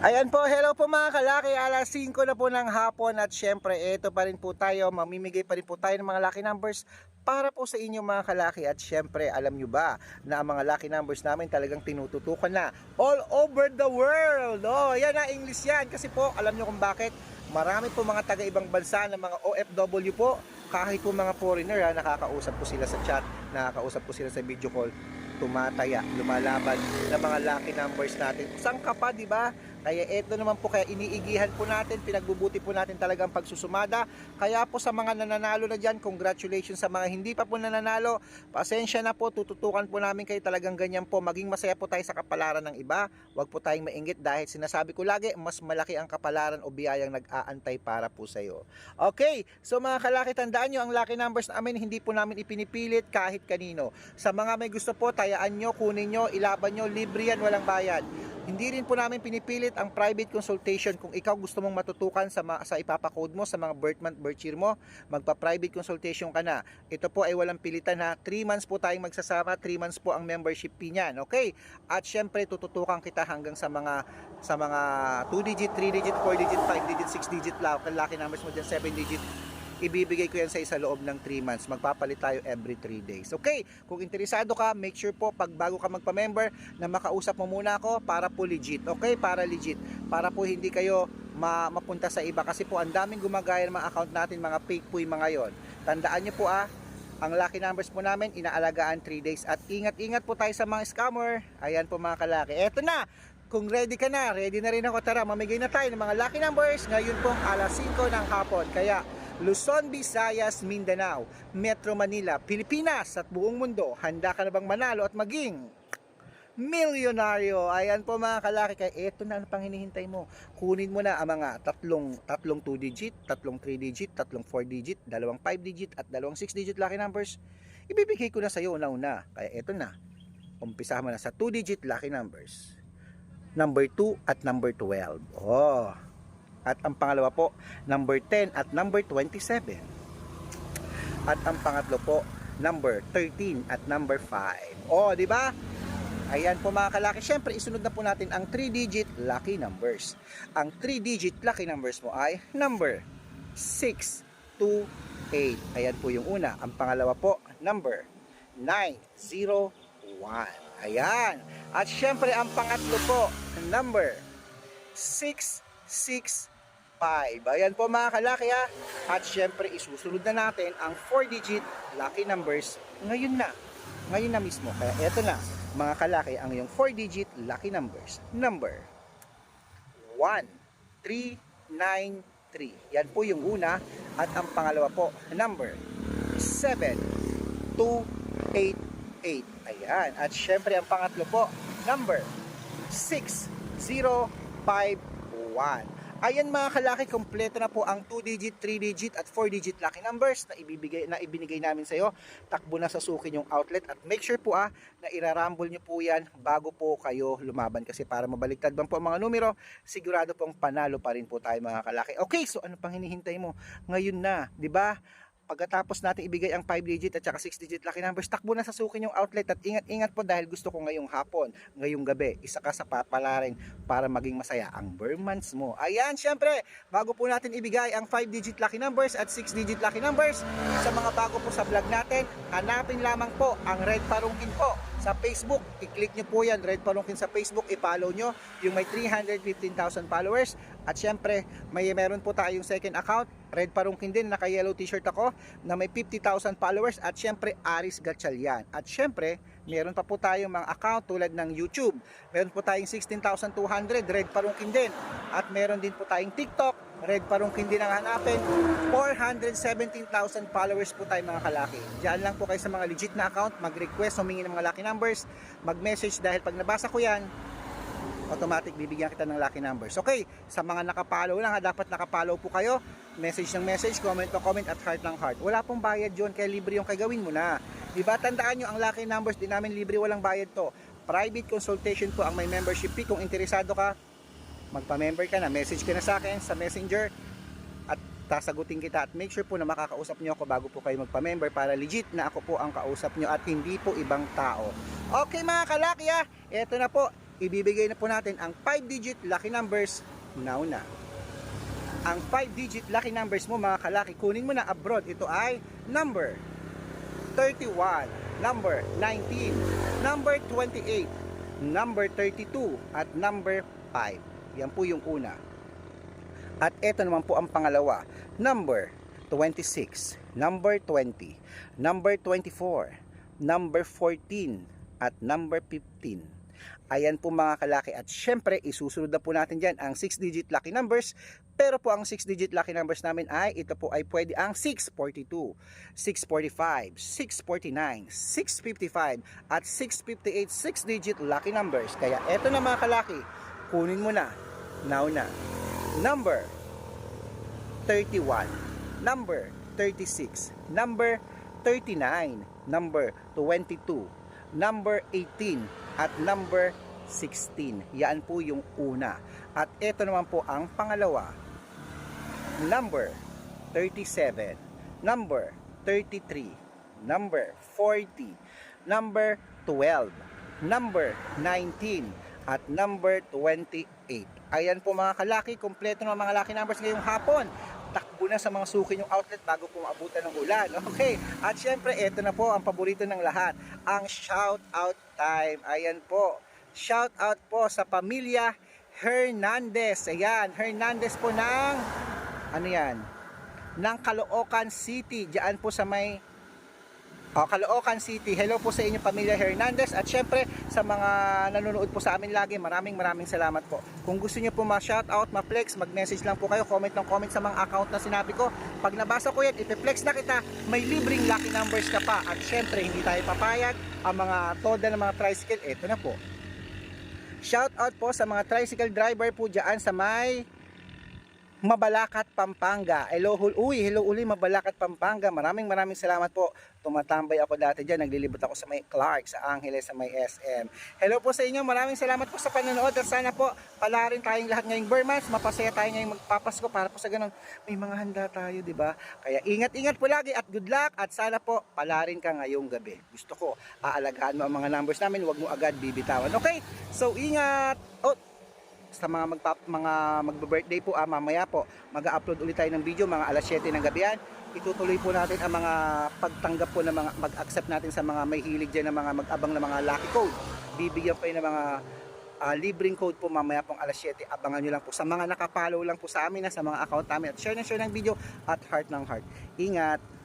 Ayan po, hello po mga kalaki, alas 5 na po ng hapon at syempre ito pa rin po tayo, mamimigay pa rin po tayo ng mga lucky numbers para po sa inyo mga kalaki at syempre alam nyo ba na ang mga lucky numbers namin talagang tinututukan na all over the world. Oh, yan na English yan kasi po alam nyo kung bakit marami po mga taga ibang bansa na mga OFW po kahit po mga foreigner ha, nakakausap po sila sa chat, nakakausap po sila sa video call tumataya, lumalaban ng mga lucky numbers natin. Saan ka pa, di ba? Kaya eto naman po, kaya iniigihan po natin, pinagbubuti po natin talagang pagsusumada. Kaya po sa mga nananalo na dyan, congratulations sa mga hindi pa po nananalo. Pasensya na po, tututukan po namin kayo talagang ganyan po. Maging masaya po tayo sa kapalaran ng iba. Huwag po tayong mainggit dahil sinasabi ko lagi, mas malaki ang kapalaran o biyayang nag-aantay para po sa iyo. Okay, so mga kalaki, tandaan nyo, ang lucky numbers namin, hindi po namin ipinipilit kahit kanino. Sa mga may gusto po, tayaan nyo, kunin nyo, ilaban nyo, libre yan, walang bayad. Hindi rin po namin pinipilit ang private consultation kung ikaw gusto mong matutukan sa, ma- sa ipapakode mo, sa mga birth month, birth year mo, magpa-private consultation ka na. Ito po ay walang pilitan na 3 months po tayong magsasama, 3 months po ang membership fee niyan, okay? At syempre tututukan kita hanggang sa mga sa mga 2 digit, 3 digit, 4 digit, 5 digit, 6 digit laki numbers mo dyan, 7 digit, ibibigay ko yan sa isa loob ng 3 months. Magpapalit tayo every 3 days. Okay? Kung interesado ka, make sure po pag bago ka magpa-member na makausap mo muna ako para po legit. Okay? Para legit. Para po hindi kayo ma mapunta sa iba kasi po ang daming gumagaya ng mga account natin, mga fake po yung mga yon. Tandaan nyo po ah, ang lucky numbers po namin, inaalagaan 3 days. At ingat-ingat po tayo sa mga scammer. Ayan po mga kalaki. Eto na, kung ready ka na, ready na rin ako. Tara, mamigay na tayo ng mga lucky numbers ngayon pong alas 5 ng hapon. Kaya, Luzon, Visayas, Mindanao, Metro Manila, Pilipinas at buong mundo, handa ka na bang manalo at maging milyonaryo? Ayan po mga kalaki, kaya eto na ang pang hinihintay mo. Kunin mo na ang mga tatlong, tatlong 2 digit, tatlong 3 digit, tatlong 4 digit, dalawang 5 digit at dalawang 6 digit lucky numbers. Ibibigay ko na sa iyo una-una. Kaya eto na. Umpisa mo na sa 2 digit lucky numbers. Number 2 at number 12. Oh, at ang pangalawa po, number 10 at number 27. At ang pangatlo po, number 13 at number 5. Oh, di ba? Ayan po mga kalaki. Siyempre, isunod na po natin ang 3-digit lucky numbers. Ang 3-digit lucky numbers mo ay number 6, 2, 8. Ayan po yung una. Ang pangalawa po, number 9, 0, 1. Ayan. At siyempre, ang pangatlo po, number 6, 6, 5. Ayan po mga kalaki ha. At syempre isusunod na natin ang 4-digit lucky numbers ngayon na. Ngayon na mismo. Kaya eto na mga kalaki ang yung 4-digit lucky numbers. Number 1, 3, 9, 3. Yan po yung una. At ang pangalawa po, number 7, 2, 8, 8. Ayan. At syempre ang pangatlo po, number 6, 0, 5, 1. Ayan mga kalaki, kompleto na po ang 2-digit, 3-digit at 4-digit lucky numbers na ibibigay na ibinigay namin sa iyo. Takbo na sa sukin yung outlet at make sure po ah na irarambol niyo po yan bago po kayo lumaban kasi para mabaliktad bang po ang mga numero, sigurado pong panalo pa rin po tayo mga kalaki. Okay, so ano pang hinihintay mo? Ngayon na, 'di ba? Pagkatapos natin ibigay ang 5 digit at saka 6 digit lucky numbers, takbo na sa sukin yung outlet at ingat-ingat po dahil gusto ko ngayong hapon, ngayong gabi, isa ka sa papalarin para maging masaya ang Burmans mo. Ayan, syempre, bago po natin ibigay ang 5 digit lucky numbers at 6 digit lucky numbers, sa mga bago po sa vlog natin, hanapin lamang po ang Red Parungkin po sa Facebook. I-click nyo po yan, Red Parungkin sa Facebook, i-follow nyo yung may 315,000 followers. At syempre, may meron po tayong second account, Red Parungkin din, naka-yellow t-shirt ako, na may 50,000 followers. At syempre, Aris Gatchalian. At syempre, meron pa po tayong mga account tulad ng YouTube. Meron po tayong 16,200, Red Parungkin din. At meron din po tayong TikTok, Red Parungkin din ang hanapin. 417,000 followers po tayo mga kalaki. Diyan lang po kayo sa mga legit na account, mag-request, humingi ng mga lucky numbers, mag-message dahil pag nabasa ko yan, automatic bibigyan kita ng lucky numbers. Okay, sa mga nakapollow lang, ha, dapat nakapollow po kayo. Message ng message, comment ng comment at heart ng heart. Wala pong bayad yun, kaya libre yung kagawin mo na. Diba? Tandaan nyo, ang lucky numbers din namin libre, walang bayad to. Private consultation po ang may membership fee. Kung interesado ka, magpa-member ka na, message ka na sa akin sa messenger at sasagutin kita at make sure po na makakausap nyo ako bago po kayo magpa-member para legit na ako po ang kausap nyo at hindi po ibang tao. Okay mga kalaki ha, eto na po, ibibigay na po natin ang 5-digit lucky numbers now na. Ang 5-digit lucky numbers mo mga kalaki, kunin mo na abroad. Ito ay number 31, number 19, number 28, number 32, at number 5. Yan po yung una. At ito naman po ang pangalawa, number 26, number 20, number 24, number 14, at number 15. Ayan po mga kalaki at syempre isusunod na po natin dyan ang 6-digit lucky numbers pero po ang 6-digit lucky numbers namin ay ito po ay pwede ang 642, 645, 649, 655 at 658 6-digit lucky numbers. Kaya eto na mga kalaki, kunin mo na, now na. Number 31, number 36, number 39, number 22, number 18, at number 16. Yan po yung una. At ito naman po ang pangalawa. Number 37, number 33, number 40, number 12, number 19, at number 28. Ayan po mga kalaki, kompleto ng mga lucky numbers ngayong hapon takbo na sa mga suki yung outlet bago po maabutan ng ulan. Okay. At syempre, ito na po ang paborito ng lahat. Ang shout out time. Ayan po. Shout out po sa pamilya Hernandez. Ayan. Hernandez po ng ano yan? Ng Caloocan City. Diyan po sa may Oh, Caloocan City. Hello po sa inyong pamilya Hernandez at syempre sa mga nanonood po sa amin lagi. Maraming maraming salamat po. Kung gusto niyo po ma-shoutout, ma-flex, mag-message lang po kayo, comment ng comment sa mga account na sinabi ko. Pag nabasa ko yan, ipe-flex na kita, may libreng lucky numbers ka pa. At syempre, hindi tayo papayag ang mga toda ng mga tricycle. Ito na po. Shoutout po sa mga tricycle driver po dyan sa may Mabalacat, Pampanga. Hello, hul- uy, hello uli, Mabalacat, Pampanga. Maraming maraming salamat po. Tumatambay ako dati dyan. Naglilibot ako sa may Clark, sa Angeles, sa may SM. Hello po sa inyo. Maraming salamat po sa panonood. At sana po, pala rin tayong lahat ngayong Burmans. Mapasaya tayo ngayong magpapasko para po sa ganun. May mga handa tayo, di ba? Kaya ingat-ingat po lagi at good luck. At sana po, pala rin ka ngayong gabi. Gusto ko, aalagaan mo ang mga numbers namin. Huwag mo agad bibitawan. Okay? So, ingat. Oh, sa mga magpa, mga magbe-birthday po ah, mamaya po mag-upload ulit tayo ng video mga alas 7 ng gabi yan. Itutuloy po natin ang mga pagtanggap po ng mga mag-accept natin sa mga may hilig dyan ng mga mag-abang ng mga lucky code. Bibigyan pa ng mga ah, libreng code po mamaya pong alas 7 abangan nyo lang po sa mga nakapollow lang po sa amin na sa mga account namin. At share na share ng video at heart ng heart. Ingat